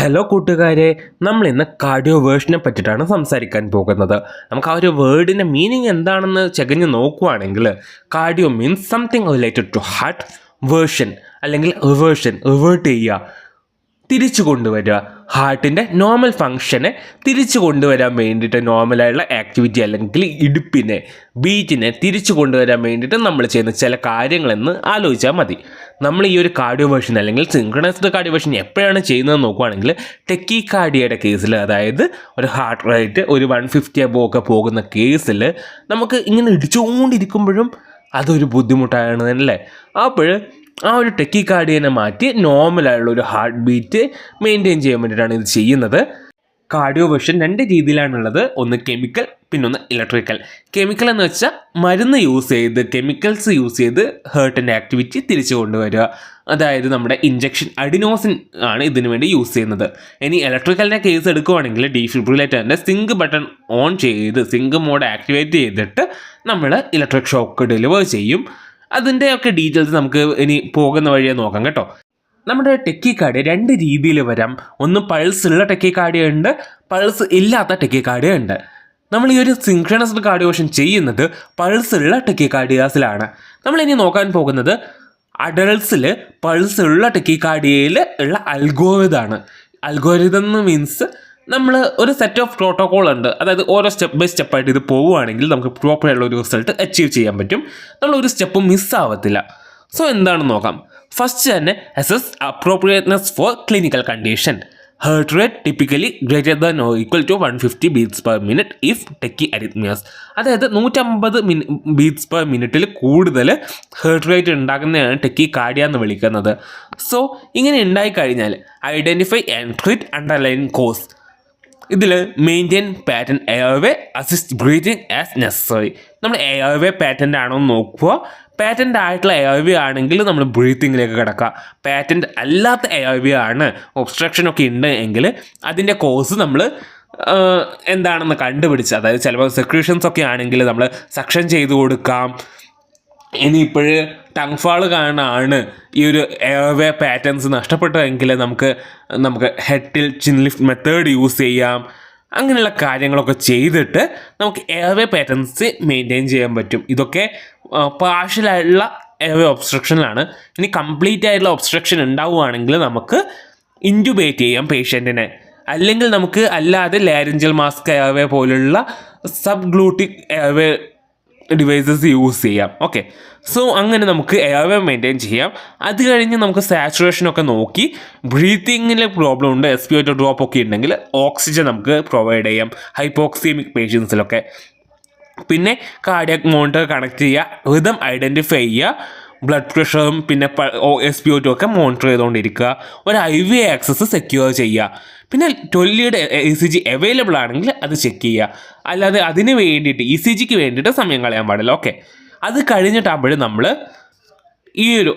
Hello കൂട്ടുകാരെ. നമ്മൾ ഇന്ന് കാർഡിയോ വേർഷനെ പറ്റിയിട്ടാണ് സംസാരിക്കാൻ പോകുന്നത്. നമുക്ക് ആ ഒരു വേർഡിന്റെ മീനിങ് എന്താണെന്ന് ചകഞ്ഞ് നോക്കുവാണെങ്കിൽ cardio means something related to heart version അല്ലെങ്കിൽ റിവേർഷൻ റിവേർട്ട് ചെയ്യുക തിരിച്ചു കൊണ്ടുവരിക. ഹാർട്ടിന്റെ നോർമൽ ഫങ്ഷനെ തിരിച്ചു കൊണ്ടുവരാൻ വേണ്ടിയിട്ട് നോർമലായുള്ള ആക്ടിവിറ്റി അല്ലെങ്കിൽ ഇടുപ്പിനെ ബീറ്റിനെ തിരിച്ചു കൊണ്ടുവരാൻ വേണ്ടിയിട്ട് നമ്മൾ ചെയ്യുന്ന ചില കാര്യങ്ങളെന്ന് ആലോചിച്ചാൽ മതി. നമ്മൾ ഈ ഒരു കാർഡിയോ വേർഷൻ അല്ലെങ്കിൽ സിങ്ക്രണൈസ്ഡ് കാർഡിയോ വേർഷൻ എപ്പോഴാണ് ചെയ്യുന്നത് നോക്കുകയാണെങ്കിൽ ടെക്കി കാർഡിയയുടെ കേസിൽ അതായത് ഒരു ഹാർട്ട് റേറ്റ് ഒരു വൺ ഫിഫ്റ്റി അബോ ഒക്കെ പോകുന്ന കേസിൽ നമുക്ക് ഇങ്ങനെ ഇടിച്ചുകൊണ്ടിരിക്കുമ്പോഴും അതൊരു ബുദ്ധിമുട്ടാണ് അല്ലേ? അപ്പോൾ ആ ഒരു ടെക്കി കാർഡിയനെ മാറ്റി നോർമലായുള്ള ഒരു ഹാർട്ട് ബീറ്റ് മെയിന്റെയിൻ ചെയ്യാൻ വേണ്ടിയിട്ടാണ് ഇത് ചെയ്യുന്നത്. കാർഡിയോ വെർഷൻ രണ്ട് രീതിയിലാണുള്ളത്. ഒന്ന് കെമിക്കൽ പിന്നൊന്ന് ഇലക്ട്രിക്കൽ കെമിക്കൽ എന്ന് വെച്ചാൽ മരുന്ന് യൂസ് ചെയ്ത് കെമിക്കൽസ് യൂസ് ചെയ്ത് ഹേർട്ടിന്റെ ആക്ടിവിറ്റി തിരിച്ചു കൊണ്ടുവരിക. അതായത് നമ്മുടെ ഇഞ്ചക്ഷൻ അഡിനോസിൻ ആണ് ഇതിനു വേണ്ടി യൂസ് ചെയ്യുന്നത്. ഇനി ഇലക്ട്രിക്കലിന്റെ കേസ് എടുക്കുവാണെങ്കിൽ ഡീഫിബ്രിലേറ്ററിന്റെ സിങ്ക് ബട്ടൺ ഓൺ ചെയ്ത് സിങ്ക് മോഡ് ആക്ടിവേറ്റ് ചെയ്തിട്ട് നമ്മൾ ഇലക്ട്രിക് ഷോക്ക് ഡെലിവർ ചെയ്യും. അതിന്റെയൊക്കെ ഡീറ്റെയിൽസ് നമുക്ക് ഇനി പോകുന്ന വഴിയെ നോക്കാം കേട്ടോ. നമ്മുടെ ടെക്കി കാർഡ് രണ്ട് രീതിയിൽ വരാം. ഒന്ന് പൾസ് ഉള്ള ടെക്കി കാർഡ് ഉണ്ട് പൾസ് ഇല്ലാത്ത ടെക്കി കാർഡ് ഉണ്ട്. നമ്മൾ ഈ ഒരു സിങ്ക്രണസ്ഡ് കാർഡിയോഷൻ ചെയ്യുന്നത് പൾസ് ഉള്ള ടെക്കി കാർഡിയാസിലാണ് നമ്മൾ ഇനി നോക്കാൻ പോകുന്നത് അഡൾട്ട്സിൽ പൾസ് ഉള്ള ടെക്കി കാർഡിയയിൽ ഉള്ള അൽഗോരിതാണ് അൽഗോരിതം എന്ന് മീൻസ് നമ്മൾ ഒരു സെറ്റ് ഓഫ് പ്രോട്ടോകോൾ ഉണ്ട്. അതായത് ഓരോ സ്റ്റെപ്പ് ബൈ സ്റ്റെപ്പായിട്ട് ഇത് പോവുകയാണെങ്കിൽ നമുക്ക് പ്രോപ്പറായിട്ടുള്ള ഒരു റിസൾട്ട് അച്ചീവ് ചെയ്യാൻ പറ്റും. നമ്മൾ ഒരു സ്റ്റെപ്പ് മിസ്സാവത്തില്ല സോ എന്താണെന്ന് നോക്കാം? ഫസ്റ്റ് തന്നെ assess appropriateness for clinical condition heart rate typically greater than or equal to one fifty beats per minute if tachyarrhythmias അതായത് നൂറ്റമ്പത് മിനി ബീറ്റ്സ് പെർ മിനിറ്റിൽ കൂടുതൽ ഹേർട്ട് റേറ്റ് ഉണ്ടാക്കുന്നതാണ് ടെക്കി കാർഡിയ എന്ന് വിളിക്കുന്നത്. സോ ഇങ്ങനെ ഉണ്ടായിക്കഴിഞ്ഞാൽ identify and treat underlying cause ഇതിൽ maintain patent airway assist breathing as necessary നമ്മൾ എയർവേ പാറ്റന്റ് ആണോ എന്ന് നോക്കുക പാറ്റന്റ് ആയിട്ടുള്ള എയർവേ ആണെങ്കിൽ നമ്മൾ ബ്രീത്തിങ്ങിലേക്ക് കിടക്കുക പാറ്റന്റ് അല്ലാത്ത എയർവേ ആണ് ഒബ്സ്ട്രക്ഷൻ ഒക്കെ ഉണ്ട് എങ്കിൽ അതിന്റെ കോഴ്സ് നമ്മൾ എന്താണെന്ന് കണ്ടുപിടിച്ച്. അതായത് ചിലപ്പോൾ സെക്രീഷൻസ് ഒക്കെ ആണെങ്കിൽ നമ്മൾ സക്ഷൻ ചെയ്ത് കൊടുക്കാം. ഇനിയിപ്പോഴ് ടങ് ഫാൾ കാരണമാണ് ഈ ഒരു എയർവേ പാറ്റേൺസ് നഷ്ടപ്പെട്ടതെങ്കിൽ നമുക്ക് നമുക്ക് ഹെഡിൽ ചിൻ ലിഫ്റ്റ് മെത്തേഡ് യൂസ് ചെയ്യാം. അങ്ങനെയുള്ള കാര്യങ്ങളൊക്കെ ചെയ്തിട്ട് നമുക്ക് എയർവേ പാറ്റേൺസ് മെയിന്റെയിൻ ചെയ്യാൻ പറ്റും. ഇതൊക്കെ പാർഷ്യലായിട്ടുള്ള എയർവേ ഒബ്സ്ട്രക്ഷനിലാണ് ഇനി കംപ്ലീറ്റ് ആയിട്ടുള്ള ഒബ്സ്ട്രക്ഷൻ ഉണ്ടാവുകയാണെങ്കിൽ നമുക്ക് ഇന്റുബേറ്റ് ചെയ്യാം പേഷ്യന്റിനെ അല്ലെങ്കിൽ നമുക്ക് അല്ലാതെ ലാരിഞ്ചൽ മാസ്ക് എയർവേ പോലുള്ള sub glottic airway devices use ചെയ്യാം. ഓക്കെ സോ അങ്ങനെ നമുക്ക് എയർവേ മെയിന്റെയിൻ ചെയ്യാം. അത് കഴിഞ്ഞ് നമുക്ക് സാച്ചുറേഷനൊക്കെ നോക്കി. ബ്രീത്തിങ്ങിലെ പ്രോബ്ലം ഉണ്ട്. എസ് പി ഒറ്റ ഡ്രോപ്പ് ഒക്കെ ഉണ്ടെങ്കിൽ ഓക്സിജൻ നമുക്ക് പ്രൊവൈഡ് ചെയ്യാം. ഹൈപ്പോക്സിമിക് പേഷ്യൻസിലൊക്കെ പിന്നെ കാർഡിയക് മോണിറ്റർ കണക്ട് ചെയ്യുക. ഹൃദം ഐഡന്റിഫൈ ചെയ്യുക. ബ്ലഡ് പ്രഷറും പിന്നെ എസ് പി ഒ ഒക്കെ മോണിറ്റർ ചെയ്തുകൊണ്ടിരിക്കുക. ഒരു ഐ വി ആക്സസ് സെക്യൂർ ചെയ്യുക. പിന്നെ ട്വൽലിയുടെ ഇ സി ജി അവൈലബിൾ ആണെങ്കിൽ അത് ചെക്ക് ചെയ്യുക. അല്ലാതെ അതിന് വേണ്ടിയിട്ട് ഇ സി ജിക്ക് വേണ്ടിയിട്ട് സമയം കളയാൻ പാടില്ല. ഓക്കെ അത് കഴിഞ്ഞിട്ടാകുമ്പോഴും നമ്മൾ ഈ ഒരു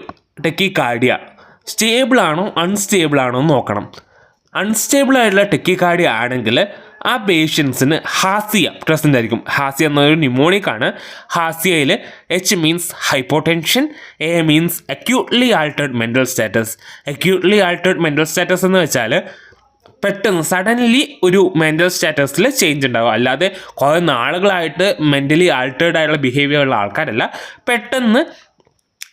ടെക്കി കാർഡിയ സ്റ്റേബിൾ ആണോ അൺസ്റ്റേബിൾ ആണോ എന്ന് നോക്കണം. അൺസ്റ്റേബിൾ ആയിട്ടുള്ള ടെക്കി കാർഡിയ ആണെങ്കിൽ ആ പേഷ്യൻസിന് ഹാസിയ പ്രസന്റ് ആയിരിക്കും. ഹാസിയ എന്നൊരു ന്യൂമോണിക് ആണ്. ഹാസിയയിൽ H means hypotension A means acutely altered mental status acutely altered mental status എന്ന് വെച്ചാൽ പെട്ടെന്ന് സഡൻലി ഒരു മെന്റൽ സ്റ്റാറ്റസിൽ ചേഞ്ച് ഉണ്ടാകും അല്ലാതെ കുറേ നാളുകളായിട്ട് മെന്റലി ആൾട്ടേഡ് ആയിട്ടുള്ള ബിഹേവിയർ ഉള്ള ആൾക്കാരല്ല. പെട്ടെന്ന്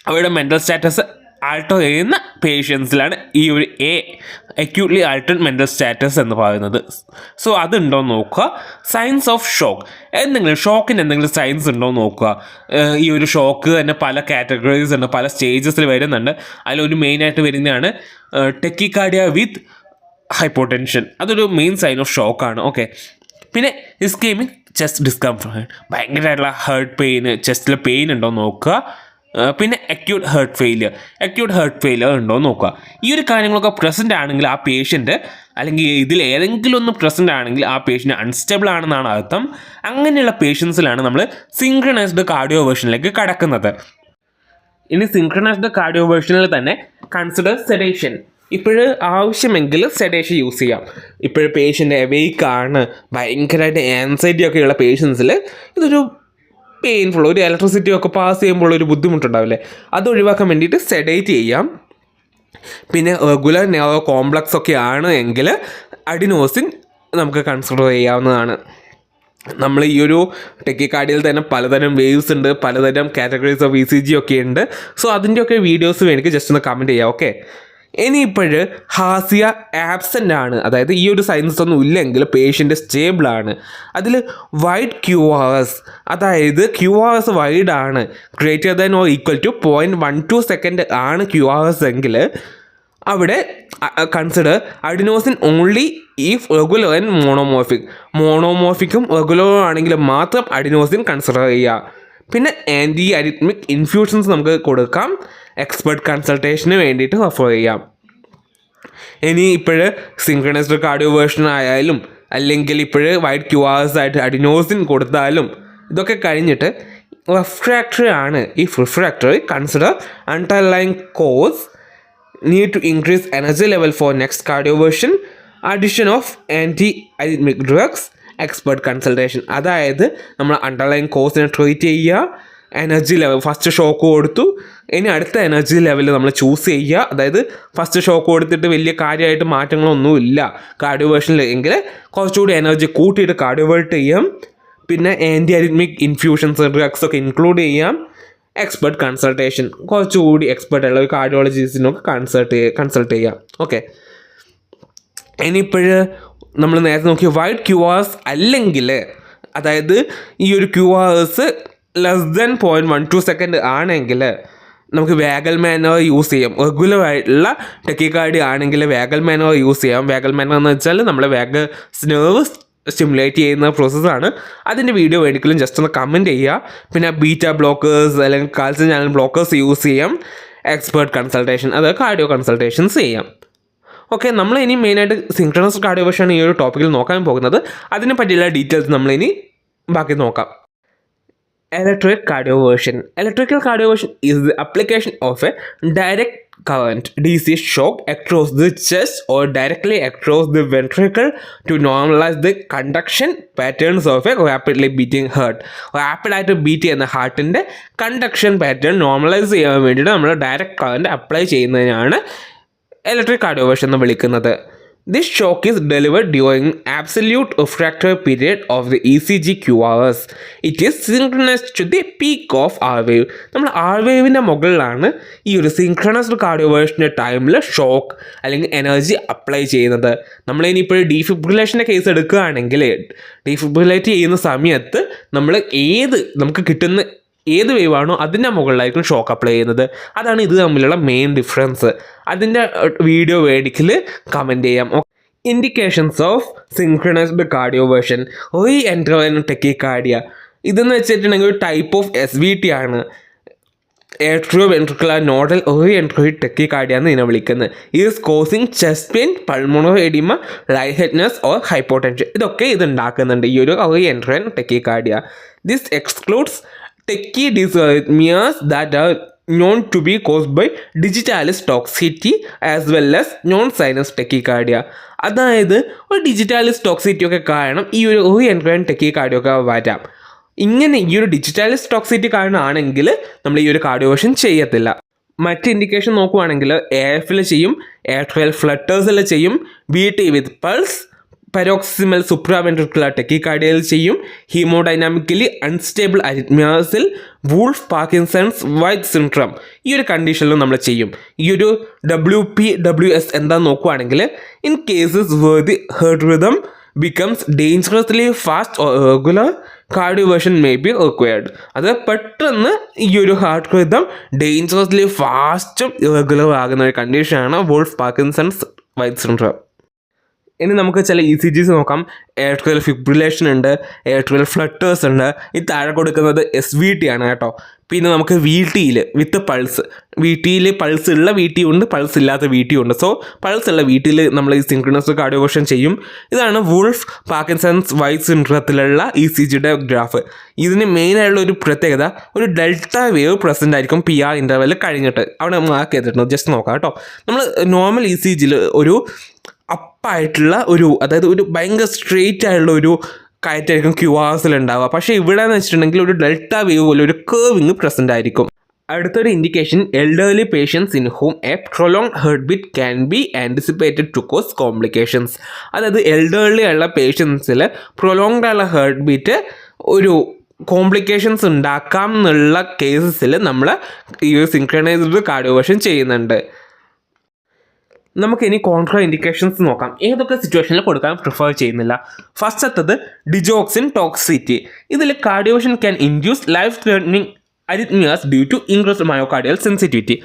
അവരുടെ മെന്റൽ സ്റ്റാറ്റസ് ആൾട്ടോ ചെയ്യുന്ന പേഷ്യൻസിലാണ് ഈ ഒരു A acutely altered mental status എന്ന് പറയുന്നത്. സോ അതുണ്ടോ നോക്കുക. സയൻസ് ഓഫ് ഷോക്ക് എന്തെങ്കിലും ഷോക്കിന് എന്തെങ്കിലും സയൻസ് ഉണ്ടോ നോക്കുക. ഈ ഒരു ഷോക്ക് തന്നെ പല കാറ്റഗറീസ് ഉണ്ട് പല സ്റ്റേജസിൽ വരുന്നുണ്ട്. അതിലൊരു മെയിനായിട്ട് വരുന്നതാണ് ടെക്കിക്കാർഡിയ വിത്ത് ഹൈപ്പോടെൻഷൻ അതൊരു മെയിൻ സൈൻ ഓഫ് ഷോക്കാണ് ഓക്കെ പിന്നെ ഇസ്കേമിങ് ചെസ്റ്റ് ഡിസ്കംഫർട്ട് ഭയങ്കരമായിട്ടുള്ള ഹേർട്ട് പെയിന് ചെസ്റ്റിലെ പെയിൻ ഉണ്ടോ നോക്കുക. പിന്നെ acute heart failure acute heart failure ഉണ്ടോ നോക്കുക. ഈ ഒരു കാര്യങ്ങളൊക്കെ പ്രസന്റ് ആണെങ്കിൽ ആ പേഷ്യന്റ് അല്ലെങ്കിൽ ഇതിൽ ഏതെങ്കിലും ഒന്ന് പ്രസന്റ് ആണെങ്കിൽ ആ പേഷ്യന്റ് അൺസ്റ്റബിൾ ആണെന്നാണ് അർത്ഥം. അങ്ങനെയുള്ള പേഷ്യൻസിലാണ് നമ്മൾ സിങ്ക്രണൈസ്ഡ് കാർഡിയോ വേർഷനിലേക്ക് കടക്കുന്നത്. ഇനി സിങ്ക്രണൈസ്ഡ് കാർഡിയോ വേർഷനിൽ തന്നെ കൺസിഡർ സെഡേഷൻ ഇപ്പോഴ് ആവശ്യമെങ്കിൽ സെഡേഷൻ യൂസ് ചെയ്യാം. ഇപ്പോഴ് പേഷ്യന്റ് എവേക്കാണ് ഭയങ്കരമായിട്ട് ആൻസൈറ്റി ഒക്കെയുള്ള പേഷ്യൻസിൽ ഇതൊരു പെയിൻഫുൾ ഒരു ഇലക്ട്രിസിറ്റി ഒക്കെ പാസ് ചെയ്യുമ്പോൾ ഒരു ബുദ്ധിമുട്ടുണ്ടാവില്ലേ? അത് ഒഴിവാക്കാൻ വേണ്ടിയിട്ട് സെഡേറ്റ് ചെയ്യാം. പിന്നെ റെഗുലർ നെറോ കോംപ്ലക്സ് ഒക്കെ ആണ് എങ്കിൽ അഡിനോസിൻ നമുക്ക് കൺസിഡർ ചെയ്യാവുന്നതാണ്. നമ്മൾ ഈ ഒരു ടെക്കിക്കാർഡിയിൽ തന്നെ പലതരം വേവ്സ് ഉണ്ട് പലതരം categories of E C G ഒക്കെ ഉണ്ട്. സോ അതിന്റെയൊക്കെ വീഡിയോസ് വേണമെങ്കിൽ ജസ്റ്റ് ഒന്ന് കമന്റ് ചെയ്യാം ഓക്കെ ഇനിയിപ്പോൾ ഹാസിയ ആബ്സെന്റ് ആണ്. അതായത് ഈ ഒരു സൈൻസ് ഒന്നും ഇല്ലെങ്കിൽ പേഷ്യന്റ് സ്റ്റേബിൾ ആണ്. അതിൽ വൈഡ് ക്യൂ അവേഴ്സ് അതായത് ക്യൂ അവേഴ്സ് വൈഡ് ആണ്. Greater than or equal to point one two second ആണ് ക്യൂ അവേഴ്സ് എങ്കിൽ അവിടെ consider adenosine only if regular and monomorphic മോണോമോർഫിക്കും റെഗുലറും ആണെങ്കിൽ മാത്രം അഡിനോസിൻ കൺസിഡർ ചെയ്യുക. പിന്നെ ആന്റി അരിത്മിക് ഇൻഫ്യൂഷൻസ് നമുക്ക് കൊടുക്കാം. എക്സ്പെർട്ട് കൺസൾട്ടേഷന് വേണ്ടിയിട്ട് റെഫർ ചെയ്യാം. ഇനി ഇപ്പോഴ് സിങ്ക്രണൈസ്ഡ് കാർഡിയോ വേർഷൻ ആയാലും അല്ലെങ്കിൽ ഇപ്പോഴ് വൈറ്റ് ക്യു ആയിട്ട് അഡിനോസിൻ കൊടുത്താലും ഇതൊക്കെ കഴിഞ്ഞിട്ട് റിഫ്രാക്ടറി ആണ്. ഈ refractory consider underlying cause need to increase energy level for next cardioversion addition of antiarrhythmic drugs expert consultation അതായത് നമ്മൾ അണ്ടർലൈൻ കോഴ്സിനെ ട്രീറ്റ് ചെയ്യുക എനർജി ലെവൽ ഫസ്റ്റ് ഷോക്ക് കൊടുത്തു. ഇനി അടുത്ത എനർജി ലെവൽ നമ്മൾ ചൂസ് ചെയ്യുക. അതായത് ഫസ്റ്റ് ഷോക്ക് കൊടുത്തിട്ട് വലിയ കാര്യമായിട്ട് മാറ്റങ്ങളൊന്നും ഇല്ല കാർഡിയോവേഷനിൽ എങ്കിൽ കുറച്ചുകൂടി എനർജി കൂട്ടിയിട്ട് കാർഡിയോവേർട്ട് ചെയ്യാം. പിന്നെ ആന്റി അരിത്മിക് ഇൻഫ്യൂഷൻസ് ഡ്രഗ്സ് ഒക്കെ ഇൻക്ലൂഡ് ചെയ്യാം. എക്സ്പെർട്ട് കൺസൾട്ടേഷൻ കുറച്ചുകൂടി എക്സ്പെർട്ട് ഒരു കാർഡിയോളജിസ്റ്റിനൊക്കെ കൺസൾട്ട് കൺസൾട്ട് ചെയ്യാം ഓക്കെ ഇനിയിപ്പോഴ് നമ്മൾ നേരത്തെ നോക്കിയ വൈഡ് ക്യു അല്ലെങ്കിൽ അതായത് ഈ ഒരു Q R S less than point one two second ആണെങ്കിൽ നമുക്ക് വേഗൽ മാനോ യൂസ് ചെയ്യാം. റെഗുലർ ആയിട്ടുള്ള ടെക്കിക്കാർഡി ആണെങ്കിൽ വേഗൽ മാനോ യൂസ് ചെയ്യാം. വേഗൽ മാനോ എന്ന് വെച്ചാൽ നമ്മൾ വേഗ നെർവ് സ്റ്റിമുലേറ്റ് ചെയ്യുന്ന പ്രോസസ്സാണ് അതിന്റെ വീഡിയോ വേണമെങ്കിലും ജസ്റ്റ് ഒന്ന് കമന്റ് ചെയ്യുക. പിന്നെ ബീറ്റ ബ്ലോക്കേഴ്സ് അല്ലെങ്കിൽ കാൽസ്യം ചാനൽ ബ്ലോക്കേഴ്സ് യൂസ് ചെയ്യാം. എക്സ്പേർട്ട് കൺസൾട്ടേഷൻ അത് കാർഡിയോ കൺസൾട്ടേഷൻസ് ചെയ്യാം. ഓക്കെ നമ്മൾ ഇനി മെയിനായിട്ട് സിങ്ക്രണസ് കാർഡിയോവേഷനാണ് ഈ ഒരു ടോപ്പിക്കിൽ നോക്കാൻ പോകുന്നത്. അതിനെ പറ്റിയുള്ള ഡീറ്റെയിൽസ് നമ്മൾ ഇനി ബാക്കി നോക്കാം. Electric cardioversion electrical cardioversion is the application of a direct current D C shock across the chest or directly across the ventricle to normalise the conduction patterns of a rapidly beating heart റാപ്പിഡായിട്ട് beat ചെയ്യുന്ന ഹാർട്ടിന്റെ conduction pattern normalise ചെയ്യാൻ വേണ്ടിയിട്ട് നമ്മൾ direct current apply ചെയ്യുന്നതിനാണ് electric cardioversion എന്ന് വിളിക്കുന്നത്. This shock is delivered during absolute refractory period of the E C G Q R S it is synchronised to the peak of R wave നമ്മൾ R വേവിന്റെ മുകളിലാണ് ഈ ഒരു സിങ്ക്രണസ്ഡ് കാർഡിയോവേഷന്റെ ടൈമിൽ shock അല്ലെങ്കിൽ എനർജി അപ്ലൈ ചെയ്യുന്നത്. നമ്മൾ ഇനിയിപ്പോൾ ഡീഫിബ്രിലേഷന്റെ കേസ് എടുക്കുകയാണെങ്കിൽ ഡീഫിബ്രിലേറ്റ് ചെയ്യുന്ന സമയത്ത് നമ്മൾ ഏത് നമുക്ക് കിട്ടുന്ന ഏത് വേവ് ആണോ അതിന്റെ മുകളിലായിരിക്കും ഷോക്ക് അപ്ലൈ ചെയ്യുന്നത്. അതാണ് ഇത് തമ്മിലുള്ള മെയിൻ ഡിഫറൻസ് അതിന്റെ വീഡിയോ വേടിക്കൽ കമന്റ് ചെയ്യാം. Indications of synchronised cardioversion reentrant tachycardia ഇതെന്ന് വെച്ചിട്ടുണ്ടെങ്കിൽ ഒരു type of S V T ആണ്. ഏട്രിയോ വെൻട്രിക്കുലർ നോഡൽ ഒരു എൻട്രോ ടെക്കി കാർഡിയ എന്ന് ഇതിനെ വിളിക്കുന്നത്. Is causing chest pain pulmonary oedema lightheadedness or hypotension ഇതൊക്കെ ഇത് ഉണ്ടാക്കുന്നുണ്ട്. ഈ ഒരു ഒരു entero tachycardia this excludes techie dysarrhythmias that are known to be caused by digitalis toxicity as well as non-sinus tachycardia. അതായത് ഒരു ഡിജിറ്റാലിസ് ടോക്സിറ്റി ഒക്കെ കാരണം ഈ ഒരു റീ ടെക്കി ടെക്കിക്കാർഡിയോ ഒക്കെ വരാം. ഇങ്ങനെ ഈ ഒരു ഡിജിറ്റാലിസ് ടോക്സിറ്റി കാരണമാണെങ്കിൽ നമ്മൾ ഈ ഒരു കാർഡിയോഷൻ ചെയ്യത്തില്ല. മറ്റ് ഇൻഡിക്കേഷൻ നോക്കുവാണെങ്കിൽ എ എഫിൽ ചെയ്യും എയർട്രയൽ ഫ്ലട്ടേഴ്സിൽ ചെയ്യും V T with pulse paroxysmal supraventricular tachycardia ചെയ്യും. ഹീമോഡൈനാമിക്കലി അൺസ്റ്റേബിൾ അരിത്മിയാസിൽ വൂൾഫ് പാർക്കിൻസൺസ് വൈറ്റ് സിൻഡ്രം ഈ ഒരു കണ്ടീഷനിലും നമ്മൾ ചെയ്യും. ഈ ഒരു ഡബ്ല്യു പി ഡബ്ല്യു എസ് എന്താന്ന് നോക്കുവാണെങ്കിൽ in cases where the heart rhythm becomes dangerously fast regular cardioversion may be required അത് പെട്ടെന്ന് ഈ ഒരു ഹാർട്ട് റിതം ഡേഞ്ചറസ്ലി ഫാസ്റ്റും ഇറഗുലർ ആകുന്ന ഒരു കണ്ടീഷനാണ് വോൾഫ് പാർക്കിൻസൺസ് വൈറ്റ് സിൻഡ്രം ഇനി നമുക്ക് ചില ഇ സി ജിസ് നോക്കാം. എയർട്രിയൽ ഫിബ്രിലേഷൻ ഉണ്ട്. എയർട്രിയൽ ഫ്ലട്ടേഴ്സ് ഉണ്ട്. ഈ താഴെ കൊടുക്കുന്നത് എസ് വി ടി ആണ് കേട്ടോ. പിന്നെ നമുക്ക് വി ടിയിൽ വിത്ത് പൾസ് വി ടിയിൽ പൾസ് ഉള്ള വി ടി ഉണ്ട് പൾസ് ഇല്ലാത്ത വി ടി ഉണ്ട്. സോ പൾസ് ഉള്ള വി ടിയിൽ നമ്മൾ ഈ സിൻക്രണസ് കാർഡിയോഷൻ ചെയ്യും. ഇതാണ് വുൾഫ് പാർക്കിൻസൺസ് വൈറ്റ് സിൻഡ്രത്തിലുള്ള ഇ സി ജിയുടെ ഗ്രാഫ് ഇതിന് മെയിനായുള്ള ഒരു പ്രത്യേകത ഒരു ഡെൽറ്റ വേവ് പ്രസന്റ് ആയിരിക്കും പി ആർ ഇന്റർവെൽ കഴിഞ്ഞിട്ട്. അവിടെ മാർക്ക് ചെയ്തിട്ടുണ്ട്. ജസ്റ്റ് നോക്കാം കേട്ടോ. നമ്മൾ നോർമൽ ഇ സി ജിയിൽ ഒരു അപ്പായിട്ടുള്ള ഒരു അതായത് ഒരു ഭയങ്കര സ്ട്രെയിറ്റ് ആയിട്ടുള്ള ഒരു കയറ്റായിരിക്കും ക്യൂ ഉണ്ടാവുക പക്ഷേ ഇവിടെ എന്ന് വെച്ചിട്ടുണ്ടെങ്കിൽ ഒരു ഡെൽറ്റ വേവ് പോലെ ഒരു കേവിങ് പ്രസന്റ് ആയിരിക്കും. അടുത്തൊരു indication elderly patients in home a prolong heart beat can be anticipated to cause complications അതായത് എൽഡർലി ഉള്ള പേഷ്യൻസിൽ പ്രൊലോങ്ഡ് ഉള്ള ഹെർട്ട് ബീറ്റ് ഒരു കോംപ്ലിക്കേഷൻസ് ഉണ്ടാക്കാം എന്നുള്ള കേസസിൽ നമ്മൾ ഈ സിൻക്രണൈസ്ഡ് കാർഡിയോവേഷൻ ചെയ്യുന്നുണ്ട്. നമുക്കിനി കോൺട്രാ ഇൻഡിക്കേഷൻസ് നോക്കാം. ഏതൊക്കെ സിറ്റുവേഷനിൽ കൊടുക്കാൻ പ്രിഫർ ചെയ്യുന്നില്ല? ഫസ്റ്റ് ഫസ്റ്റത്തത് ഡിജോക്സിൻ ടോക്സിറ്റി ഇതിൽ cardioversion can induce life threatening arrhythmias due to increase myocardial sensitivity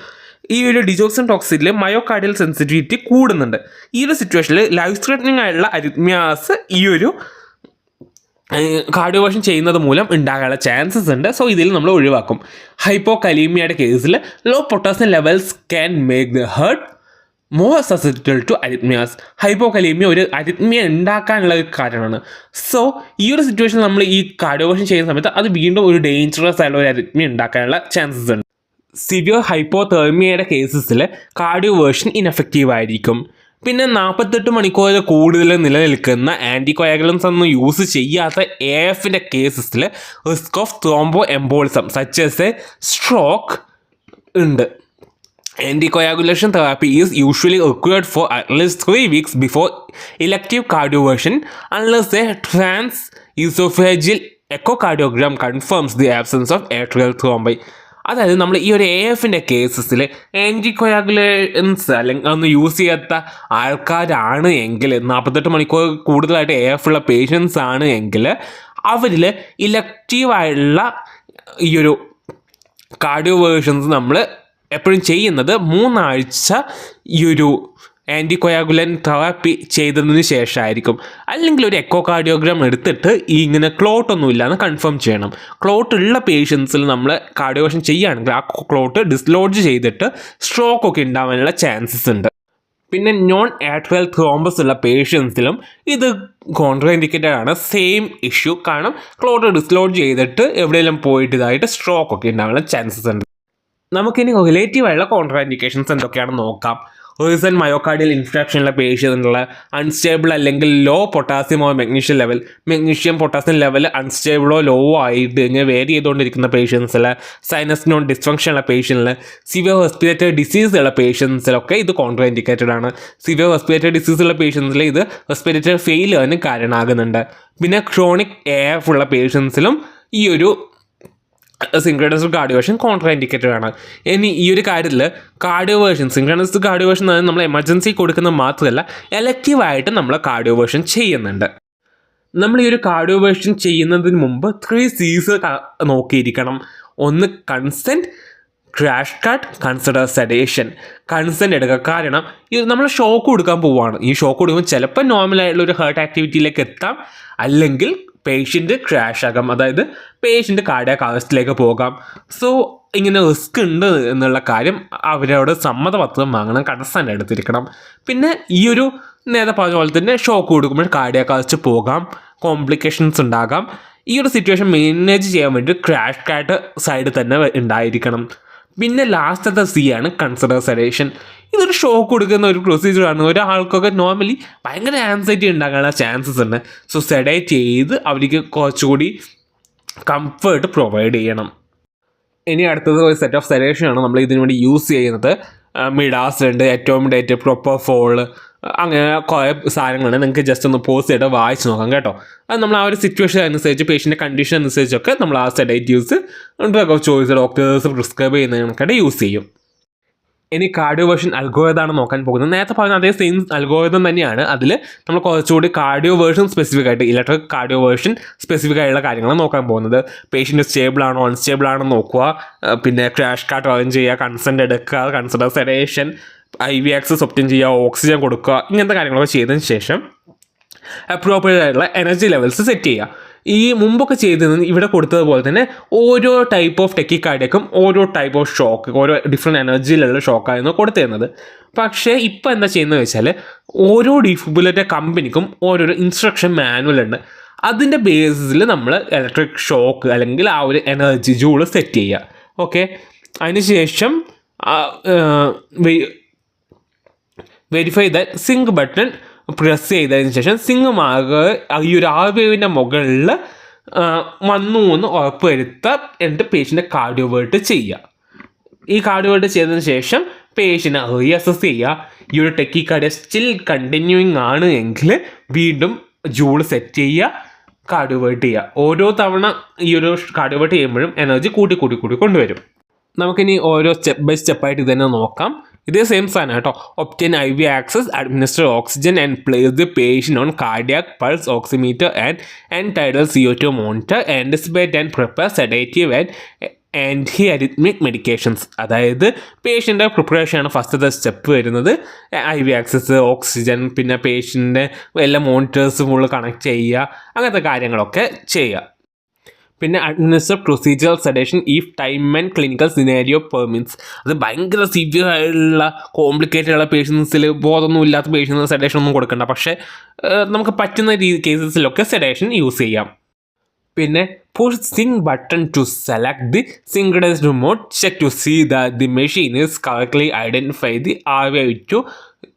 ഈ ഒരു ഡിജോക്സിൻ ടോക്സിറ്റിയിൽ മയോകാർഡിയൽ സെൻസിറ്റിവിറ്റി കൂടുന്നുണ്ട്. ഈ ഒരു സിറ്റുവേഷനിൽ ലൈഫ് ത്രെറ്റനിങ് ആയിട്ടുള്ള അരിത്മിയാസ് ഈ ഒരു കാർഡിയോവേഷൻ ചെയ്യുന്നത് മൂലം ഉണ്ടാകാനുള്ള ചാൻസസ് ഉണ്ട്. സോ ഇതിൽ നമ്മൾ ഒഴിവാക്കും. ഹൈപ്പോ കലീമിയയുടെ കേസിൽ low potassium levels can make the heart more susceptible to arrhythmias hypokalaemia ഒരു അരിത്മിയ ഉണ്ടാക്കാനുള്ള ഒരു സോ ഈ ഒരു സിറ്റുവേഷൻ നമ്മൾ ഈ കാർഡിയോവേഷൻ ചെയ്യുന്ന സമയത്ത് അത് വീണ്ടും ഒരു ഡേഞ്ചറസ് ആയിട്ടുള്ള ഒരു അരിത്മിയ ഉണ്ടാക്കാനുള്ള ചാൻസസ് ഉണ്ട്. സിവിയർ ഹൈപ്പോതെർമിയയുടെ കേസസിൽ കാർഡിയോവേഷൻ ഇൻഎഫക്റ്റീവ് ആയിരിക്കും. പിന്നെ നാൽപ്പത്തെട്ട് മണിക്കൂറിൽ കൂടുതൽ നിലനിൽക്കുന്ന ആന്റികോയാഗുലൻസ് ഒന്നും യൂസ് ചെയ്യാത്ത എ എഫിന്റെ കേസസിൽ risk of thromboembolism such as a stroke ഉണ്ട്. Anticoagulation therapy is usually required for at least three weeks before elective cardioversion unless a transesophageal echocardiogram confirms the absence of atrial thrombi. അതായത് നമ്മൾ ഈ ഒരു A എഫിന്റെ കേസസിൽ ആന്റിക്കൊയാഗുലേഷൻസ് അല്ലെങ്കിൽ ഒന്ന് use ചെയ്യാത്ത ആൾക്കാരാണ് എങ്കിൽ നാൽപ്പത്തെട്ട് മണിക്കൂർ കൂടുതലായിട്ട് എ എഫ് ഉള്ള പേഷ്യൻസ് ആണ് എങ്കിൽ അവരിൽ ഇലക്റ്റീവായുള്ള ഈ ഒരു കാർഡിയോവേഷൻസ് നമ്മൾ എപ്പോഴും ചെയ്യുന്നത് മൂന്നാഴ്ച ഈ ഒരു ആന്റികൊയാഗുലൻ തെറാപ്പി ചെയ്തതിന് ശേഷമായിരിക്കും. അല്ലെങ്കിൽ ഒരു എക്കോ കാർഡിയോഗ്രാം എടുത്തിട്ട് ഈ ഇങ്ങനെ ക്ലോട്ട് ഒന്നും ഇല്ലാന്ന് കൺഫേം ചെയ്യണം. ക്ലോട്ട് ഉള്ള പേഷ്യൻസിൽ നമ്മൾ കാർഡിയോഷൻ ചെയ്യുകയാണെങ്കിൽ ആ ക്ലോട്ട് ഡിസ്ലോഡ്ജ് ചെയ്തിട്ട് സ്ട്രോക്ക് ഒക്കെ ഉണ്ടാവാനുള്ള ചാൻസസ് ഉണ്ട്. പിന്നെ നോൺ ആട്രിയൽ ത്രോംബസ് ഉള്ള പേഷ്യൻസിലും ഇത് കോൺട്രാ ഇൻഡിക്കേറ്റഡ് ആണ്. സെയിം ഇഷ്യൂ കാരണം ക്ലോട്ട് ഡിസ്ലോഡ് ചെയ്തിട്ട് എവിടെയെങ്കിലും പോയിട്ട് ഇതായിട്ട് സ്ട്രോക്ക് ഒക്കെ ഉണ്ടാവാനുള്ള ചാൻസസ് ഉണ്ട്. നമുക്കിനി റിലേറ്റീവ് ആയുള്ള കോൺട്രാ ഇൻഡിക്കേഷൻസ് എന്തൊക്കെയാണെന്ന് നോക്കാം റീസൺ മയോകാർഡിയൽ ഇൻഫ്രാക്ഷനിലെ പേഷ്യന്റുള്ള അൺസ്റ്റേബിൾ അല്ലെങ്കിൽ low potassium പൊട്ടാസ്യമോ magnesium level magnesium potassium level അൺസ്റ്റേബിളോ low ആയിട്ട് ഇങ്ങനെ വേരി ചെയ്തുകൊണ്ടിരിക്കുന്ന പേഷ്യൻസിൽ സൈനസ് നോൺ ഡിസ്ഫങ്ഷൻ ഉള്ള പേഷ്യന്റിൽ സിവിയർ റെസ്പിറേറ്ററി ഡിസീസ് ഉള്ള പേഷ്യൻസിലൊക്കെ ഇത് കോൺട്രാ ഇൻഡിക്കേറ്റഡ് ആണ് സിവിയർ റെസ്പിറേറ്ററി ഡിസീസ് ഉള്ള പേഷ്യൻസിൽ ഇത് ഹോസ്പിറ്റേറ്റഡ് ഫെയിലിയറിന് കാരണമാകുന്നുണ്ട്. പിന്നെ ക്രോണിക് എഫ് ഉള്ള പേഷ്യൻസിലും ഈ ഒരു സിങ്ക്രണസ് കാർഡിയോവേഷൻ കോൺട്രാ ഇൻഡിക്കേറ്റഡ് ആണ്. ഇനി ഈ ഒരു കാര്യത്തിൽ കാർഡിയോവേഷൻ സിങ്ക്രണസ് കാർഡിയോവേഷൻ എന്ന് നമ്മൾ എമർജൻസി കൊടുക്കുന്ന മാത്രമല്ല എലക്റ്റീവായിട്ട് നമ്മൾ കാർഡിയോവേഷൻ ചെയ്യുന്നുണ്ട്. നമ്മൾ ഈ ഒരു കാർഡിയോവേഷൻ ചെയ്യുന്നതിന് മുമ്പ് ത്രീ സീസ് നോക്കിയിരിക്കണം. ഒന്ന് consent crash cart consider sedation consent എടുക്കുക. കാരണം ഈ നമ്മൾ ഷോക്ക് കൊടുക്കാൻ പോവുകയാണ് ഈ ഷോക്ക് കൊടുക്കുമ്പോൾ ചിലപ്പോൾ നോർമലായിട്ടുള്ള ഒരു ഹേർട്ട് ആക്ടിവിറ്റിയിലേക്ക് എത്താം. അല്ലെങ്കിൽ പേഷ്യന്റ് ക്രാഷ് ആകാം. അതായത് പേഷ്യന്റ് കാർഡിയാക് അവസ്ഥയിലേക്ക് പോകാം. സോ ഇങ്ങനെ റിസ്ക് ഉണ്ട് എന്നുള്ള കാര്യം അവരോട് സമ്മതപത്രം വാങ്ങണം കൺസെന്റ് എടുത്തിരിക്കണം. പിന്നെ ഈ ഒരു നേരെ പറഞ്ഞ പോലെ തന്നെ ഷോക്ക് കൊടുക്കുമ്പോൾ കാർഡിയാക് അവസ്ഥ പോകാം കോംപ്ലിക്കേഷൻസ് ഉണ്ടാകാം. ഈ ഒരു സിറ്റുവേഷൻ മാനേജ് ചെയ്യാൻ വേണ്ടി ക്രാഷ് കാറ്റ് സൈഡ് തന്നെ ഉണ്ടായിരിക്കണം. പിന്നെ ലാസ്റ്റത്തെ സി ആണ് കൺസിഡർ സെഡേഷൻ ഇതൊരു ഷോക്ക് കൊടുക്കുന്ന ഒരു പ്രൊസീജിയറാണ് ഒരാൾക്കൊക്കെ നോർമലി ഭയങ്കര ആൻസൈറ്റി ഉണ്ടാകാനുള്ള ചാൻസസ് ഉണ്ട്. സോ സെഡേറ്റ് ചെയ്ത് അവർക്ക് കുറച്ചുകൂടി കംഫേർട്ട് പ്രൊവൈഡ് ചെയ്യണം. ഇനി അടുത്തത് ഒരു സെറ്റ് ഓഫ് സെഡേഷനാണ് നമ്മൾ ഇതിനു വേണ്ടി യൂസ് ചെയ്യുന്നത്. മിഡാസ് ഉണ്ട് ഏറ്റവും ഡേറ്റ് പ്രൊപ്പർ ഫോൾ അങ്ങനെ കുറേ സാധനങ്ങളുണ്ട് നിങ്ങൾക്ക് ജസ്റ്റ് ഒന്ന് പോസ്റ്റ് ചെയ്തിട്ട് വായിച്ച് നോക്കാം കേട്ടോ. അത് നമ്മൾ ആ ഒരു സിറ്റുവേഷൻ അനുസരിച്ച് പേഷ്യന്റെ കണ്ടീഷൻ അനുസരിച്ചൊക്കെ നമ്മൾ ആ sedate use drug of choice doctors prescribe ചെയ്യുന്നതിനൊക്കെ use ചെയ്യും. ഇനി കാർഡിയോ വേർഷൻ അൽഗോയതാണ് നോക്കാൻ പോകുന്നത്. നേരത്തെ പറഞ്ഞ അതേ സെയിം അൽഗോയതം തന്നെയാണ്. അതിൽ നമ്മൾ കുറച്ചുകൂടി കാർഡിയോ വേർഷൻ സ്പെസിഫിക് ആയിട്ട് ഇലക്ട്രിക് കാർഡിയോ വേർഷൻ സ്പെസിഫിക് ആയിട്ടുള്ള കാര്യങ്ങൾ നോക്കാൻ പോകുന്നത്. പേഷ്യന്റ് സ്റ്റേബിൾ ആണോ അൺസ്റ്റേബിൾ ആണോ നോക്കുക. പിന്നെ ക്രാഷ് കാർഡ് അറേഞ്ച് ചെയ്യുക കൺസെന്റ് എടുക്കുക consider sedation I V access obtain ചെയ്യുക ഓക്സിജൻ കൊടുക്കുക ഇങ്ങനത്തെ കാര്യങ്ങളൊക്കെ ചെയ്തതിന് ശേഷം അപ്രോപ്രിയറ്റ് ആയിട്ടുള്ള എനർജി ലെവൽസ് സെറ്റ് ചെയ്യുക. ഈ മുമ്പൊക്കെ ചെയ്ത് ഇവിടെ കൊടുത്തതുപോലെ തന്നെ ഓരോ ടൈപ്പ് ഓഫ് ടെക്കിക്കാർഡിയക്കും ഓരോ ടൈപ്പ് ഓഫ് ഷോക്ക് ഓരോ ഡിഫറെന്റ് എനർജിയിലുള്ള ഷോക്കായിരുന്നു കൊടുത്തിരുന്നത്. പക്ഷേ ഇപ്പോൾ എന്താ ചെയ്യുന്നത് വെച്ചാൽ ഓരോ ഡിഫിബുലേറ്റർ കമ്പനിക്കും ഓരോരോ ഇൻസ്ട്രക്ഷൻ മാനുവൽ ഉണ്ട്. അതിന്റെ ബേസിൽ നമ്മൾ ഇലക്ട്രിക് ഷോക്ക് അല്ലെങ്കിൽ ആ ഒരു എനർജി ജൂൾ സെറ്റ് ചെയ്യുക. ഓക്കെ അതിനുശേഷം verify the sync button press ചെയ്തതിന് ശേഷം സിങ്ക് മാർഗ് ഈ ഒരു ആർ ബി ഐവിന്റെ മുകളിൽ വന്നു എന്ന് ഉറപ്പ് എന്നിട്ട് പേഷ്യന്റെ കാർഡിയോവേർട്ട് ചെയ്യുക ഈ കാർഡിയോവേർട്ട് ചെയ്തതിന് ശേഷം പേഷ്യനെ റീഅസസ് ചെയ്യുക ഈ ഒരു ടെക്കി കാർഡിയ സ്റ്റിൽ കണ്ടിന്യൂയിങ് ആണ് എങ്കിൽ വീണ്ടും ജൂൾ സെറ്റ് ചെയ്യുക കാർഡിയോവേർട്ട് ചെയ്യുക ഓരോ തവണ ഈ ഒരു കാർഡിയോ വേർട്ട് ചെയ്യുമ്പോഴും എനർജി കൂട്ടി കൂട്ടി കൂട്ടി കൊണ്ടുവരും. നമുക്കിനി ഓരോ സ്റ്റെപ്പ് ബൈ സ്റ്റെപ്പായിട്ട് തന്നെ നോക്കാം. ഇതേ സെയിം സാധനം കേട്ടോ. Obtain I V access administer oxygen and place the patient on cardiac pulse oximeter and and tidal C O two monitor anticipate and prepare sedative and antiarrhythmic medications അതായത് പേഷ്യന്റെ പ്രിപ്പറേഷനാണ് ഫസ്റ്റത്തെ step വരുന്നത്. ഐ വി ആക്സസ് ഓക്സിജൻ പിന്നെ പേഷ്യന്റെ എല്ലാ മോണിറ്റേഴ്സും full connect ചെയ്യുക അങ്ങനത്തെ കാര്യങ്ങളൊക്കെ ചെയ്യുക. പിന്നെ administer procedure sedation if time and clinical scenario permits അത് ഭയങ്കര സിവിയർ ആയിട്ടുള്ള കോംപ്ലിക്കേറ്റഡ് ഉള്ള പേഷ്യൻസിൽ ബോധമൊന്നും ഇല്ലാത്ത പേഷ്യൻസ് സെഡേഷൻ ഒന്നും കൊടുക്കണ്ട. പക്ഷേ നമുക്ക് പറ്റുന്ന രീതി കേസസിലൊക്കെ സെഡേഷൻ യൂസ് ചെയ്യാം. പിന്നെ push sync button to select the singles remote check to see the the machine is correctly identify the R wave to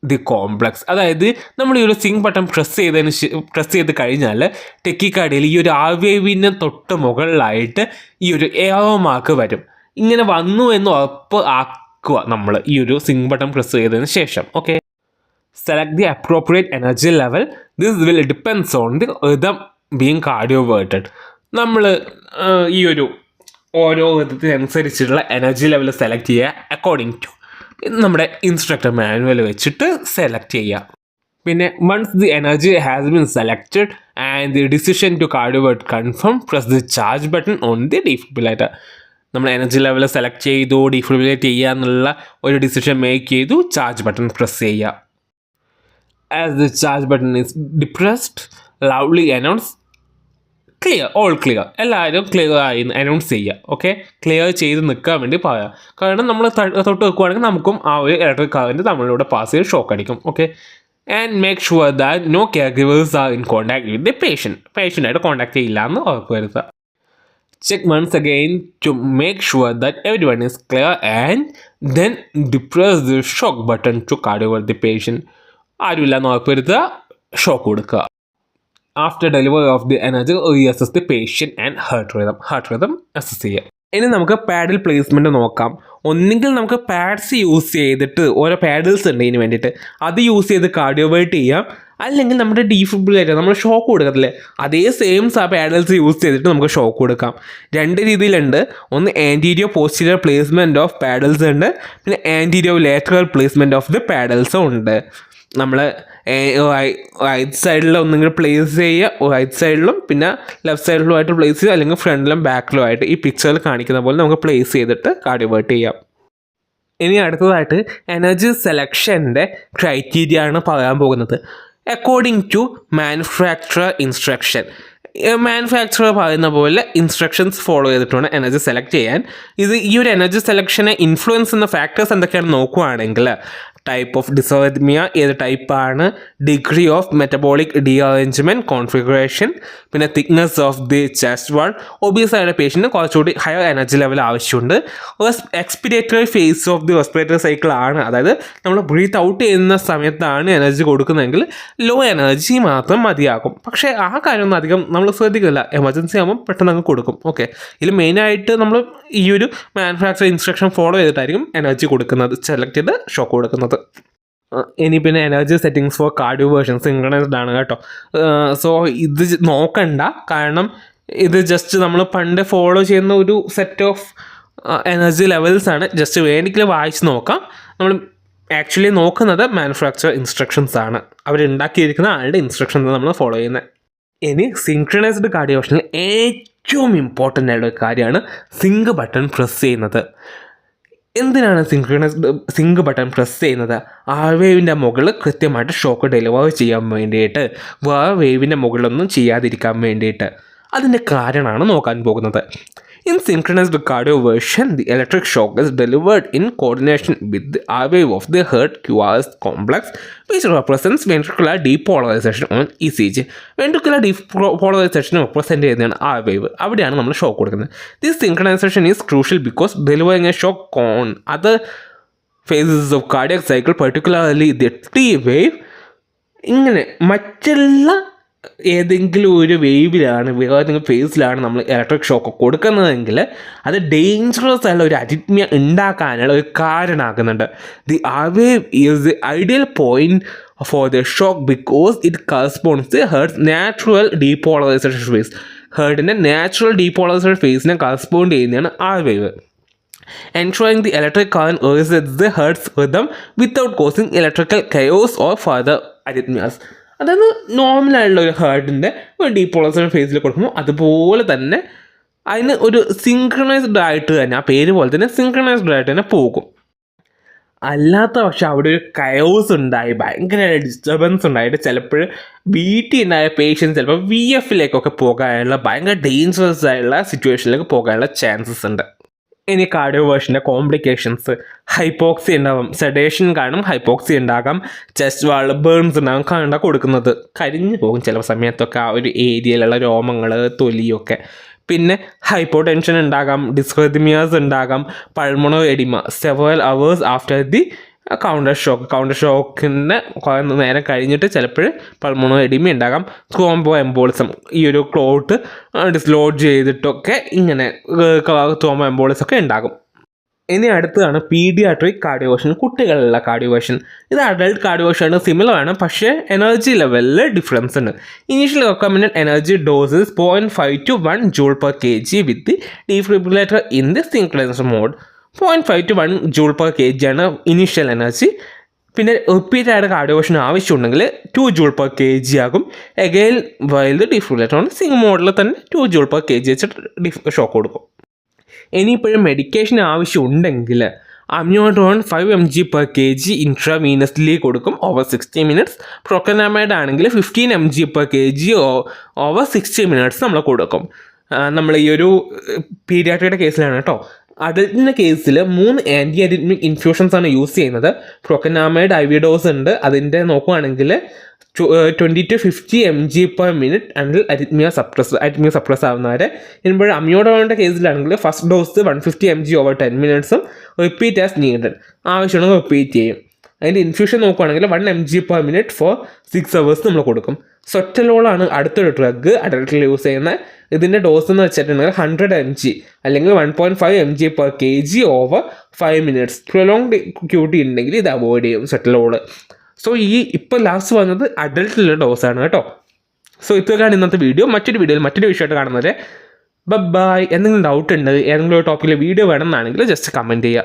the complex അതായത് നമ്മൾ ഈ ഒരു സിങ് ബട്ടൺ പ്രസ് ചെയ്തതിന് പ്രസ് ചെയ്ത് കഴിഞ്ഞാൽ ടെക്കിക്കാടിയിൽ ഈ ഒരു ആവേവിന് തൊട്ട് മുകളിലായിട്ട് ഈ ഒരു ഏവമാക്ക് വരും. ഇങ്ങനെ വന്നു എന്ന് ഉറപ്പ് ആക്കുക നമ്മൾ ഈ ഒരു സിങ് ബട്ടൺ പ്രസ് ചെയ്തതിന് ശേഷം. Okay select the appropriate energy level this will depends on the rhythm being cardioverted നമ്മൾ ഈ ഒരു ഓരോ വിധത്തിനനുസരിച്ചിട്ടുള്ള എനർജി ലെവൽ സെലക്ട് ചെയ്യുക അക്കോർഡിംഗ് ടു നമ്മുടെ ഇൻസ്ട്രക്ടർ മാനുവൽ വെച്ചിട്ട് സെലക്ട് ചെയ്യുക പിന്നെ once the energy has been selected and the decision to cardiovert confirm press the charge button on the defibrillator നമ്മൾ എനർജി ലെവൽ സെലക്ട് ചെയ്തു ഡിഫിബിലേറ്റ് ചെയ്യുക എന്നുള്ള ഒരു ഡിസിഷൻ മേക്ക് ചെയ്തു ചാർജ് ബട്ടൺ പ്രസ് ചെയ്യുക. As the charge button is depressed loudly announce clear all clear എല്ലാവരും clear ആയി announce ചെയ്യുക ഓക്കെ ക്ലിയർ ചെയ്ത് നിൽക്കാൻ വേണ്ടി പറയാം കാരണം നമ്മൾ തൊട്ട് വെക്കുവാണെങ്കിൽ നമുക്കും ആ ഒരു ഇലക്ട്രിക് കറന്റ് നമ്മളിലൂടെ പാസ് ചെയ്ത് ഷോക്ക് അടിക്കും okay and make sure that no caregivers are in contact with the patient പേഷ്യന്റായിട്ട് contact ചെയ്യില്ല എന്ന് ഉറപ്പ് വരുത്തുക. Check once again to make sure that everyone is clear and then depress the shock button to over the patient. ആരുമില്ല എന്ന് ഉറപ്പുവരുത്തുക shock കൊടുക്കുക. After delivery of the energy reassess the patient and heart rhythm heart rhythm assess ചെയ്യുക ഇനി നമുക്ക് പാഡിൽ placement നോക്കാം. ഒന്നുകിൽ നമുക്ക് പാഡ്സ് യൂസ് ചെയ്തിട്ട് ഓരോ പാഡിൽസ് ഉണ്ട് ഇതിന് വേണ്ടിയിട്ട്. അത് യൂസ് ചെയ്ത് കാർഡിയോവേർട്ട് ചെയ്യാം. അല്ലെങ്കിൽ നമ്മുടെ ഡീഫിബിലേറ്റർ നമ്മൾ ഷോക്ക് കൊടുക്കത്തില്ലേ? അതേ സെയിം സാ പാഡൽസ് യൂസ് ചെയ്തിട്ട് നമുക്ക് ഷോക്ക് കൊടുക്കാം. രണ്ട് രീതിയിലുണ്ട്. ഒന്ന് anteroposterior placement of paddles ഉണ്ട്. പിന്നെ anterolateral placement of the പാഡൽസും ഉണ്ട്. നമ്മൾ റൈറ്റ് സൈഡിൽ ഒന്നെങ്കിൽ പ്ലേസ് ചെയ്യുക റൈറ്റ് സൈഡിലും പിന്നെ ലെഫ്റ്റ് സൈഡിലുമായിട്ട് പ്ലേസ് ചെയ്യുക അല്ലെങ്കിൽ ഫ്രണ്ടിലും ബാക്കിലും ആയിട്ട് ഈ പിക്ചറിൽ കാണിക്കുന്ന പോലെ നമുക്ക് പ്ലേസ് ചെയ്തിട്ട് കാർഡിവേർട്ട് ചെയ്യാം. ഇനി അടുത്തതായിട്ട് എനർജി സെലക്ഷന്റെ ക്രൈറ്റീരിയ ആണ് പറയാൻ പോകുന്നത്. According to manufacturer instruction manufacturer പറയുന്ന പോലെ ഇൻസ്ട്രക്ഷൻസ് ഫോളോ ചെയ്തിട്ട് വേണം എനർജി സെലക്ട് ചെയ്യാൻ. ഇത് ഈ ഒരു എനർജി സെലക്ഷനെ ഇൻഫ്ലുവൻസ് ചെയ്യുന്ന ഫാക്ടേഴ്സ് എന്തൊക്കെയാണ് നോക്കുകയാണെങ്കിൽ ടൈപ്പ് ഓഫ് ഡിസോറിത്മിയ ഏത് ടൈപ്പാണ് degree of metabolic derangement configuration പിന്നെ thickness of the chest wall obese ആയ പേഷ്യന്റിന് കുറച്ചുകൂടി ഹയർ എനർജി ലെവൽ ആവശ്യമുണ്ട്. Expiratory phase of the respiratory cycle ആണ്. അതായത് നമ്മൾ ബ്രീത്ത് ഔട്ട് ചെയ്യുന്ന സമയത്താണ് എനർജി കൊടുക്കുന്നതെങ്കിൽ ലോ എനർജി മാത്രം മതിയാകും. പക്ഷേ ആ കാര്യമൊന്നും അധികം നമ്മൾ ശ്രദ്ധിക്കില്ല എമർജൻസി ആകുമ്പോൾ പെട്ടെന്ന് അങ്ങ് കൊടുക്കും. ഓക്കെ ഇതിൽ മെയിനായിട്ട് നമ്മൾ ഈ ഒരു മാനുഫാക്ചർ ഇൻസ്ട്രക്ഷൻ ഫോളോ ചെയ്തിട്ടായിരിക്കും എനർജി കൊടുക്കുന്നത് സെലക്ട് ചെയ്ത് ഷോക്ക് കൊടുക്കുന്നത്. ഇനി പിന്നെ energy settings for cardioversion synchronized ആണ് കേട്ടോ. സോ ഇത് നോക്കണ്ട. കാരണം ഇത് ജസ്റ്റ് നമ്മൾ പണ്ട് ഫോളോ ചെയ്യുന്ന ഒരു സെറ്റ് ഓഫ് എനർജി ലെവൽസ് ആണ്. ജസ്റ്റ് വേണമെങ്കിൽ വായിച്ച് നോക്കാം. നമ്മൾ ആക്ച്വലി നോക്കുന്നത് മാനുഫാക്ചർ ഇൻസ്ട്രക്ഷൻസ് ആണ്. അവരുണ്ടാക്കിയിരിക്കുന്ന ആളുടെ ഇൻസ്ട്രക്ഷൻസ് നമ്മൾ ഫോളോ ചെയ്യുന്നത് ഇനി സിങ്ക്രണൈസ്ഡ് കാർഡിയോഷനിൽ ഏറ്റവും ഇമ്പോർട്ടന്റ് ആയിട്ടുള്ള കാര്യമാണ് സിങ്ക് ബട്ടൺ പ്രസ് ചെയ്യുന്നത്. എന്തിനാണ് സിങ്ക്രണൈസ്ഡ് സിങ്ക് ബട്ടൺ പ്രസ് ചെയ്യുന്നത്? ആ വേവിന്റെ മുകളിൽ കൃത്യമായിട്ട് ഷോക്ക് ഡെലിവർ ചെയ്യാൻ വേണ്ടിയിട്ട്. വേറെ വേവിന്റെ മുകളിലൊന്നും ചെയ്യാതിരിക്കാൻ വേണ്ടിയിട്ട്. അതിന്റെ കാരണമാണ് നോക്കാൻ പോകുന്നത്. Version the electric shock is delivered in coordination with the R wave of the heart Q R S complex which represents ventricular depolarization on E C G ventricular depolarization ചെയ്യുന്നതാണ് ആ വേവ് അവിടെയാണ് നമ്മൾ shock this synchronization is crucial because delivering a shock on other phases of cardiac cycle particularly the T wave ഇങ്ങനെ മറ്റെല്ലാ ഏതെങ്കിലും ഒരു വേവിലാണ് ഏതെങ്കിലും ഫേസിലാണ് നമ്മൾ ഇലക്ട്രിക് ഷോക്ക് കൊടുക്കുന്നതെങ്കിൽ അത് ഡേഞ്ചറസ് ആയിട്ടുള്ള ഒരു അരിത്മ്യ ഉണ്ടാക്കാനുള്ള ഒരു കാരണമാകുന്നുണ്ട്. The R wave is the ideal point for the shock because it corresponds the heart's natural depolarization phase ഹെർട്ടിന്റെ natural depolarization ഫേസിനെ കറസ്പോണ്ട് ചെയ്യുന്നതാണ് ആ wave ensuring the electric current aids the Hertz rhythm without causing electrical chaos or further arrhythmias. അതായത് നോർമലായിട്ടുള്ള ഒരു ഹേർട്ടിന്റെ ഒരു ഡീപോളൈസേഷൻ ഫേസിൽ കൊടുക്കുമ്പോൾ അതുപോലെ തന്നെ അതിന് ഒരു സിങ്ക്രണൈസ്ഡ് ആയിട്ട് തന്നെ ആ പേര് പോലെ തന്നെ സിങ്ക്രണൈസ്ഡ് ആയിട്ട് തന്നെ പോകും. അല്ലാത്ത പക്ഷെ അവിടെ ഒരു കയോസ് ഉണ്ടായി ഭയങ്കര ഡിസ്റ്റർബൻസ് ഉണ്ടായിട്ട് ചിലപ്പോൾ ബി ടി ഉണ്ടായ പേഷ്യൻസ് ചിലപ്പോൾ വി എഫിലേക്കൊക്കെ പോകാനുള്ള ഭയങ്കര ഡേഞ്ചറസ് ആയുള്ള സിറ്റുവേഷനിലേക്ക് പോകാനുള്ള ചാൻസസ് ഉണ്ട്. ഇനി കാർഡിയോ വേഷന്റെ കോംപ്ലിക്കേഷൻസ് ഹൈപ്പോക്സി ഉണ്ടാവും. സെഡേഷൻ കാണും ഹൈപ്പോക്സി ഉണ്ടാകാം. ചെസ്റ്റ് വാൾ ബേൺസ് ഉണ്ടാകും. കണ്ട കൊടുക്കുന്നത്. കരിഞ്ഞു പോകും ചില സമയത്തൊക്കെ ആ ഒരു ഏരിയയിലുള്ള രോമങ്ങൾ തൊലിയൊക്കെ. പിന്നെ ഹൈപ്പോ ടെൻഷൻ ഉണ്ടാകാം. ഡിസ്കൃതിമിയാസ് ഉണ്ടാകാം. Pulmonary oedema several hours after the counter shock counter ഷോക്കിന്റെ കുറേ നേരം കഴിഞ്ഞിട്ട് ചിലപ്പോൾ പൾമോണോ എഡിമി ഉണ്ടാകാം. കോംബോ എംബോളിസം ഈ ഒരു ക്ലോട്ട് ഡിസ്ലോഡ് ചെയ്തിട്ടൊക്കെ ഇങ്ങനെ തോമോ എംബോളിസം ഒക്കെ ഉണ്ടാകും. ഇനി അടുത്തതാണ് പീഡിയാട്രിക് കാർഡിയോവേഷൻ കുട്ടികളിലുള്ള കാർഡിയോവേഷൻ ഇത് അഡൾട്ട് ആണ് സിമിലർ ആണ് പക്ഷേ എനർജി ലെവലിൽ ഡിഫറൻസ് ഉണ്ട്. Initial recommend energy doses point five to one joule per K G with defibrillator in the synchronizer mode point five to one joule per K G ആണ് initial energy പിന്നെ repeat ആയിട്ട് cardioversion ആവശ്യമുണ്ടെങ്കിൽ two joule per K G ആകും. Again while defibrillator ആണ് sync മോഡിൽ തന്നെ two joule per K G വെച്ചിട്ട് defib shock കൊടുക്കും. ഇനിയിപ്പോഴും മെഡിക്കേഷൻ ആവശ്യമുണ്ടെങ്കിൽ amiodarone five M G per K G intravenously കൊടുക്കും ഓവർ സിക്സ്റ്റി മിനിറ്റ്സ് പ്രൊക്കനാമൈഡ് ആണെങ്കിൽ fifteen M G per K G over sixty minutes നമ്മൾ കൊടുക്കും. നമ്മൾ ഈ ഒരു പീഡിയാട്രിയുടെ കേസിലാണ് കേട്ടോ. അഡൽട്ടിന്റെ കേസിൽ മൂന്ന് ആന്റി അഡിറ്റ്മിക് ഇൻഫ്യൂഷൻസ് ആണ് യൂസ് ചെയ്യുന്നത്. പ്രൊക്കനാമൈഡ് ഐവിഡോസ് ഉണ്ട്. അതിന്റെ നോക്കുവാണെങ്കിൽ twenty to fifty M G per minute and arrhythmia suppress arrhythmia suppress ആവുന്നവരെ. ഇനിപ്പോൾ അമ്യോഡോണിന്റെ കേസിലാണെങ്കിൽ first dose one fifty M G over ten മിനിറ്റ്സും repeat as needed ആവശ്യമാണെങ്കിൽ റിപ്പീറ്റ് ചെയ്യും. അതിന്റെ ഇൻഫ്യൂഷൻ നോക്കുകയാണെങ്കിൽ one M G per minute for six hours നമ്മൾ കൊടുക്കും. സൊറ്റലോളാണ് അടുത്തൊരു drug അഡൽട്ടിൽ use ചെയ്യുന്ന ഇതിന്റെ ഡോസ് എന്ന് വെച്ചിട്ടുണ്ടെങ്കിൽ ഹൺഡ്രഡ് എം ജി അല്ലെങ്കിൽ one point five M G per K G over five minutes prolong QT ഉണ്ടെങ്കിൽ ഇത് അവോയ്ഡ് ചെയ്യും സെറ്റലോൾ സോ ഈ ഇപ്പോൾ ലാസ്റ്റ് വന്നത് അഡൽട്ടിലുള്ള ഡോസാണ് കേട്ടോ. സോ ഇത്രയാണ് ഇന്നത്തെ വീഡിയോ മറ്റൊരു വീഡിയോയിൽ മറ്റൊരു വിഷയമായിട്ട് കാണുന്നത്. ബബ് ബായ് എന്തെങ്കിലും ഡൗട്ട് ഉണ്ട് ഏതെങ്കിലും ഒരു ടോപ്പിക്കിൽ വീഡിയോ വേണമെന്നാണെങ്കിൽ ജസ്റ്റ് കമന്റ് ചെയ്യുക.